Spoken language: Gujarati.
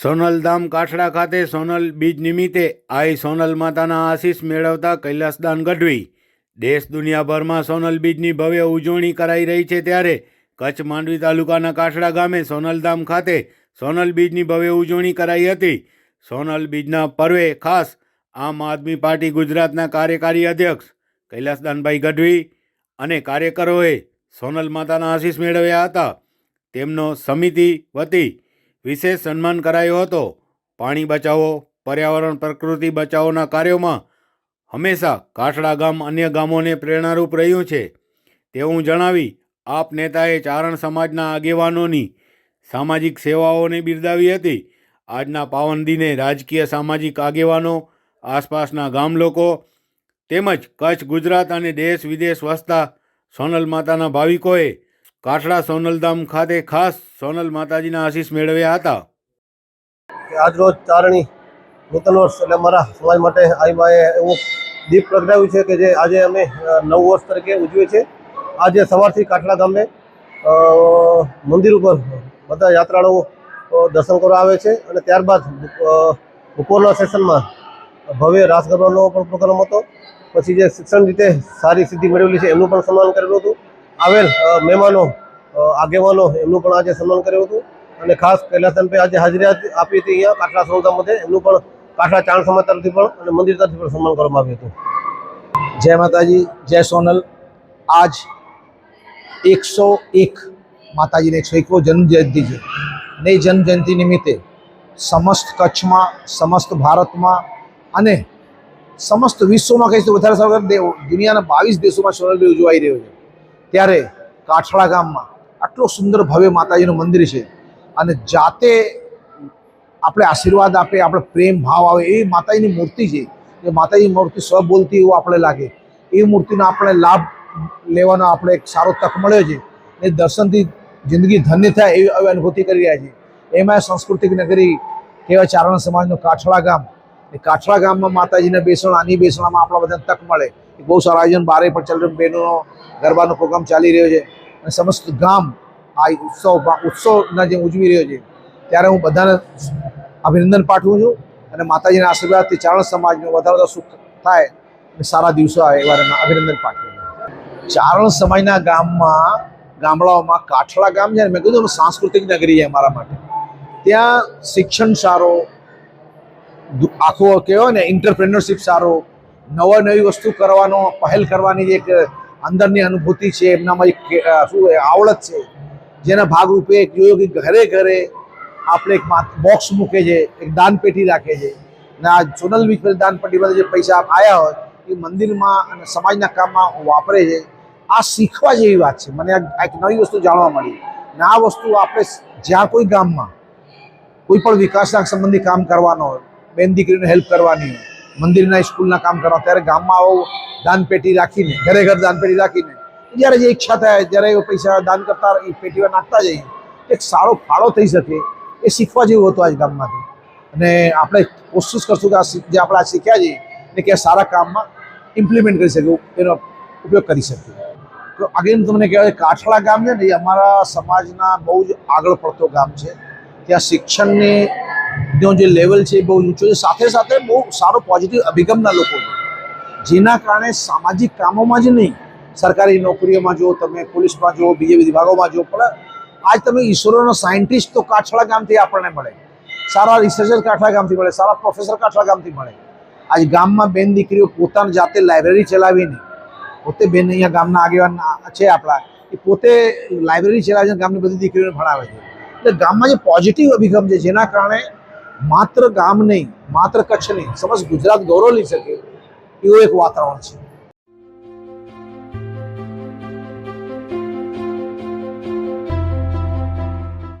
સોનલધામ કાઠડા ખાતે સોનલ બીજ નિમિત્તે આઈ સોનલ માતાના આશીષ મેળવતા કૈલાસદાન ગઢવી. દેશ દુનિયાભરમાં સોનલ બીજની ભવ્ય ઉજવણી કરાઈ રહી છે ત્યારે કચ્છ માંડવી તાલુકાના કાઠડા ગામે સોનલધામ ખાતે સોનલ બીજની ભવ્ય ઉજવણી કરાઈ હતી. સોનલ બીજના પર્વે ખાસ આમ આદમી પાર્ટી ગુજરાતના કાર્યકારી અધ્યક્ષ કૈલાસદાનભાઈ ગઢવી અને કાર્યકરોએ સોનલ માતાના આશીષ મેળવ્યા હતા. તેમનો સમિતિ વતી વિશેષ સન્માન કરાયો હતો. પાણી બચાવો, પર્યાવરણ, પ્રકૃતિ બચાવોના કાર્યોમાં હંમેશા કાઠડા ગામ અન્ય ગામોને પ્રેરણારૂપ રહ્યું છે. તેવું જણાવી આપ નેતાએ ચારણ સમાજના આગેવાનોની સામાજિક સેવાઓને બિરદાવી હતી. આજના પાવન દિને રાજકીય સામાજિક આગેવાનો, આસપાસના ગામ લોકો તેમજ કચ્છ, ગુજરાત અને દેશ વિદેશ વસતા સોનલ માતાના ભાવિકોએ કાઠડા સોનલધામ ખાતે ખાસ સોનલ માતાજીના આશીષ મેળવ્યા હતા. આજ રોજ ચારણી નૂતન વર્ષ એટલે અમારા સમાજ માટે આઈમાએ એવું દીપ પ્રગટાવ્યું છે કે જે આજે અમે નવ વર્ષ તરીકે ઉજવીએ છીએ. આજે સવારથી કાટલા ગામે મંદિર ઉપર બધા યાત્રાળુઓ દર્શન કરવા આવે છે અને ત્યારબાદ બપોરના સેશનમાં ભવ્ય રાસ ગરબાનો પણ પ્રોગ્રામ હતો. પછી જે શિક્ષણ રીતે સારી સિદ્ધિ મેળવેલી છે એમનું પણ સન્માન કરેલું હતું. આવેલ મહેમાનો આગેવાનો એમનું પણ આજે સન્માન કર્યું હતું. અને ખાસ કૈલાસનભાઈ આજે હાજરી આપી હતી અહીંયા કાઠલા સંસ્થા મધ્ય એમનું પણ કાઠલા ચાણ સમાજ તરફથી પણ અને મંદિર તરફથી પણ સન્માન કરવામાં આવ્યું હતું. જય માતાજી, જય સોનલ. આજ એકસો એક માતાજીને એકસો એકવો જન્મ જયંતિ છે. ને જન્મજયંતિ જન્મ જયંતિ નિમિત્તે સમસ્ત કચ્છમાં, સમસ્ત ભારતમાં અને સમસ્ત વિશ્વમાં કહીશ વધારે સારું દુનિયાના બાવીસ દેશોમાં સોનલબી ઉજવાઈ રહ્યો છે. ત્યારે કાઠડા ગામમાં આટલું સુંદર ભવ્ય માતાજીનું મંદિર છે. અને જાતે આપણે આશીર્વાદ આપે, આપણે પ્રેમ ભાવ આવે એવી માતાજીની મૂર્તિ છે. એ માતાજીની મૂર્તિ સ્વ બોલતી એવું આપણે લાગે. એ મૂર્તિનો આપણે લાભ લેવાનો આપણે એક સારો તક મળ્યો છે. એ દર્શનથી જિંદગી ધન્ય થાય એવી અનુભૂતિ કરી રહ્યા છીએ એમાં સાંસ્કૃતિક નગરી કેવા ચારણ સમાજનું કાઠડા ગામ. એ કાઠડા ગામમાં માતાજીના બેસણ, આની બેસણામાં આપણા બધાને તક મળે. એ બહુ સારું આયોજન બારે પણ ચાલી રહ્યું બહેનોનો ગરબાનો પ્રોગ્રામ ચાલી રહ્યો છે. અને સમસ્ત ગામ આ ઉત્સવમાં ઉત્સવના જે ઉજવી રહ્યો છે, ત્યારે હું બધાને અભિનંદન પાઠવું છું અને માતાજીના આશીર્વાદથી ચારણ સમાજનું વધારે સુખ થાય અને સારા દિવસો આવે એવા અભિનંદન પાઠવું છું. ચારણ સમાજના ગામમાં, ગામડાઓમાં કાઠડા ગામ છે ને, મેં કીધું સાંસ્કૃતિક નગરી છે અમારા માટે. ત્યાં શિક્ષણ સારો આખો કહેવાય ને ઇન્ટરપ્રેનરશિપ સારો, નવા નવી વસ્તુ કરવાનો, પહેલ કરવાની જે એક અંદરની અનુભૂતિ છે, એમનામાં એક શું આવડત છે. જેના ભાગરૂપે જોયું કે ઘરે ઘરે આપણે એક બોક્સ મૂકે છે, એક દાનપેટી રાખે છે. અને આ સોનલ બીચ પર દાનપેટીમાં જે પૈસા આવ્યા હોય, એ મંદિરમાં અને સમાજના કામમાં વાપરે છે. આ શીખવા જેવી વાત છે. મને આ એક નવી વસ્તુ જાણવા મળી. અને આ વસ્તુ આપણે જ્યાં કોઈ ગામમાં કોઈ પણ વિકાસના સંબંધી કામ કરવાનો હોય બેન દીકરીને હેલ્પ કરવાની હોય. મંદિરના સ્કૂલના કામ કરવા. ત્યારે ગામમાં આવો દાનપેટી રાખીને ઘરે ઘર દાનપેટી રાખીને, જ્યારે જે ઈચ્છા થાય, જ્યારે એ પૈસા દાન કરતા એ પેટીમાં નાખતા જઈએ. એક સારો ફાળો થઈ શકે એ શીખવા જેવું હતું આજ ગામમાંથી. અને આપણે કોશિશ કરશું કે આ જે આપણે શીખ્યા છીએ ને કે સારા કામમાં ઇમ્પ્લિમેન્ટ કરી શકીએ, એનો ઉપયોગ કરી શકીએ. તો આગળ તમને કહેવાય કાઠળા ગામ છે ને, એ અમારા સમાજના બહુ જ આગળ પડતો ગામ છે. ત્યાં શિક્ષણની નો જે લેવલ છે એ બહુ ઊંચો છે. સાથે સાથે બહુ સારો પોઝિટિવ અભિગમના લોકો જેના કારણે સામાજિક કામોમાં જ નહીં, સરકારી નોકરીઓમાં જો તમે, પોલીસમાં જો બીજા વિભાગોમાં જો પણ આજ તમે ઈસરોનો સાયન્ટિસ્ટ તો કાઠળા ગામથી આપણને મળે. સારા રિસર્ચર કાઠળા ગામથી મળે, સારા પ્રોફેસર કાઠળા ગામથી મળે. આજ ગામમાં બેન દીકરીઓ પોતાની જાતે લાઇબ્રેરી ચલાવીને, પોતે બેન અહીંયા ગામના આગેવાન છે આપણા, એ પોતે લાઇબ્રેરી ચલાવીને ગામની બધી દીકરીઓને ભણાવે છે. એટલે ગામમાં જે પોઝિટિવ અભિગમ છે, જેના કારણે માત્ર ગામ નહીં, માત્ર કચ્છ નહીં સમજ ગુજરાત ગૌરવ લઈ શકે એવું એક વાતાવરણ છે.